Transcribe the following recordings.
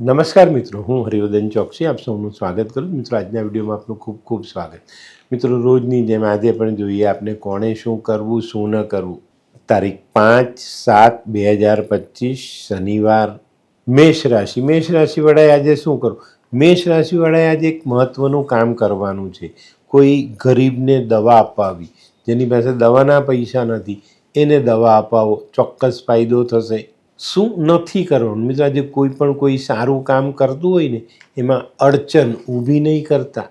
નમસ્કાર મિત્રો, હું હરિવર્ધન ચોકસી, આપ સૌનું સ્વાગત કરું. મિત્રો, આજના વિડીયોમાં આપનું ખૂબ ખૂબ સ્વાગત. મિત્રો, રોજની જેમ આજે પણ જોઈએ આપણે કોણે શું કરવું, શું ન કરવું. તારીખ પાંચ સાત બે હજાર પચીસ, શનિવાર, મેષ રાશિ. મેષ રાશિવાળાએ આજે શું કરવું? મેષ રાશિવાળાએ આજે એક મહત્ત્વનું કામ કરવાનું છે. કોઈ ગરીબને દવા અપાવી. જેની પાસે દવાના પૈસા નથી, એને દવા અપાવો. ચોક્કસ ફાયદો થશે. શું નથી કરવાનું? મિત્રો, આજે કોઈ પણ કોઈ સારું કામ કરતું હોય ને, એમાં અડચણ ઊભી નહીં કરતા.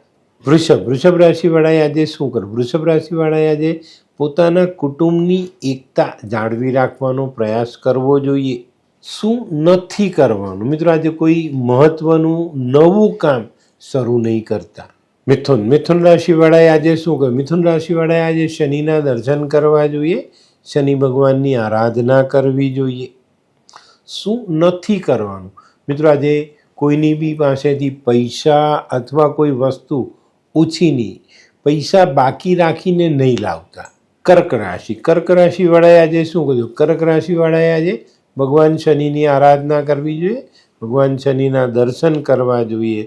વૃષભ વૃષભ રાશિવાળાએ આજે શું કરવું વૃષભ રાશિવાળાએ આજે પોતાના કુટુંબની એકતા જાળવી રાખવાનો પ્રયાસ કરવો જોઈએ. શું નથી કરવાનું? મિત્રો, આજે કોઈ મહત્વનું નવું કામ શરૂ નહીં કરતા. મિથુન મિથુન રાશિવાળાએ આજે શું કહ્યું મિથુન રાશિવાળાએ આજે શનિના દર્શન કરવા જોઈએ. શનિ ભગવાનની આરાધના કરવી જોઈએ. શું નથી કરવાનું? મિત્રો, આજે કોઈની બી પાસેથી પૈસા અથવા કોઈ વસ્તુ ઓછી નહીં. પૈસા બાકી રાખીને નહીં લાવતા. કર્ક રાશિ. કર્ક રાશિવાળાએ આજે શું કર્યું? કર્ક રાશિવાળાએ આજે ભગવાન શનિની આરાધના કરવી જોઈએ. ભગવાન શનિના દર્શન કરવા જોઈએ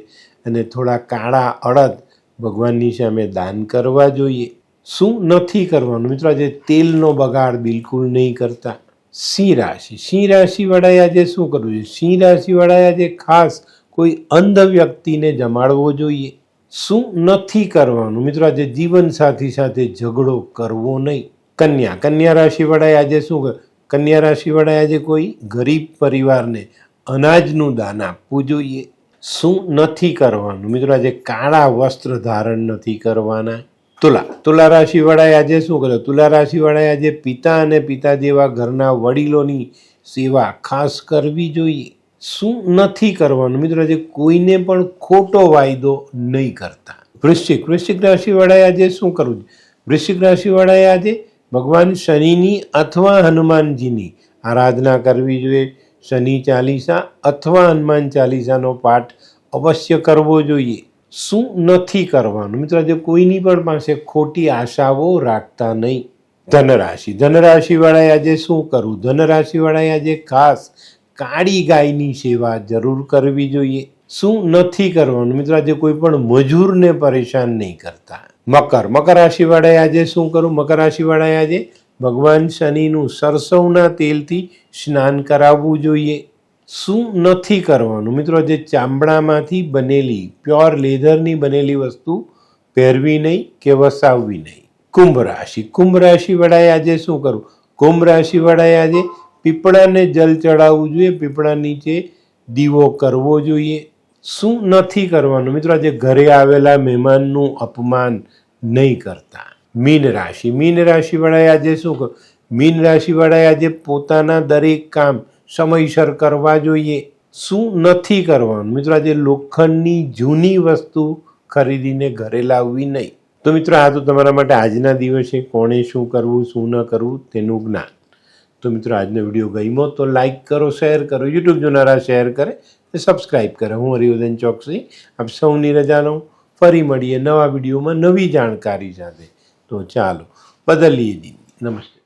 અને થોડા કાળા અડદ ભગવાનની સામે દાન કરવા જોઈએ. શું નથી કરવાનું? મિત્રો, આજે તેલનો બગાડ બિલકુલ નહીં કરતા. સિંહ રાશિ. સિંહ રાશિવાળાએ આજે શું કરવું જોઈએ? સિંહ રાશિવાળાએ આજે ખાસ કોઈ અંધ વ્યક્તિને જમાડવો જોઈએ. શું નથી કરવાનું? મિત્રો, આજે જીવનસાથી સાથે ઝઘડો કરવો નહીં. કન્યા. કન્યા રાશિવાળાએ આજે શું કન્યા રાશિવાળાએ આજે કોઈ ગરીબ પરિવારને અનાજનું દાન આપવું જોઈએ. શું નથી કરવાનું? મિત્રો, આજે કાળા વસ્ત્ર ધારણ નથી કરવાના. તુલા. તુલા રાશિવાળાએ આજે શું કર્યું? તુલા રાશિવાળાએ આજે પિતા અને પિતા જેવા ઘરના વડીલોની સેવા ખાસ કરવી જોઈએ. શું નથી કરવાનું? મિત્રો, આજે કોઈને પણ ખોટો વાયદો નહીં કરતા. વૃશ્ચિક. વૃશ્ચિક રાશિવાળાએ આજે શું કરવું વૃશ્ચિક રાશિવાળાએ આજે ભગવાન શનિની અથવા હનુમાનજીની આરાધના કરવી જોઈએ. શનિ ચાલીસા અથવા હનુમાન ચાલીસાનો પાઠ અવશ્ય કરવો જોઈએ. શું નથી કરવાનું? મિત્રો, આજે કોઈની પણ પાસે ખોટી આશાઓ રાખતા નહીં. ધનરાશિ. ધનરાશિવાળાએ આજે શું કરવું? ધનરાશિવાળાએ આજે ખાસ કાળી ગાયની સેવા જરૂર કરવી જોઈએ. શું નથી કરવાનું? મિત્રો, આજે કોઈ પણ મજૂરને પરેશાન નહીં કરતા. મકર. મકર રાશિવાળાએ આજે શું કરવું? મકર રાશિવાળાએ આજે ભગવાન શનિનું સરસવના તેલથી સ્નાન કરાવવું જોઈએ. શું નથી કરવાનું? મિત્રો જે ચામડામાંથી બનેલી, પ્યોર લેધરની બનેલી વસ્તુ પહેરવી નહીં કે વસાવવી નહીં? કુંભ રાશિ. કુંભ રાશિ વડાએ આજે શું કરવું? કુંભ રાશિ વડાએ આજે પીપળાને જલ ચડાવવું જોઈએ, પીપળા નીચે દીવો કરવો જોઈએ. શું નથી કરવાનું? મિત્રો, આજે ઘરે આવેલા મહેમાનનું અપમાન નહીં કરતા. મીન રાશિ. મીન રાશિ વડાએ આજે શું કર મીન રાશિ વડાએ આજે પોતાના દરેક કામ સમયસર કરવા જોઈએ. શું નથી કરવાનું? મિત્રો, આજે લોખંડની જૂની વસ્તુ ખરીદીને ઘરે લાવવી નહીં. તો મિત્રો, આ તો તમારા માટે આજના દિવસે કોણે શું કરવું, શું ન કરવું તેનું જ્ઞાન. તો મિત્રો, આજનો વીડિયો ગમ્યો તો લાઇક કરો, શેર કરો, યુટ્યુબ જોનારા શેર કરે અને સબસ્ક્રાઈબ કરે. હું હરિવર્ધન ચોકસી. આપ સૌની રજા લઉં. ફરી મળીએ નવા વિડીયોમાં નવી જાણકારી સાથે. તો ચાલો, બદલીએ દીદી નમસ્તે.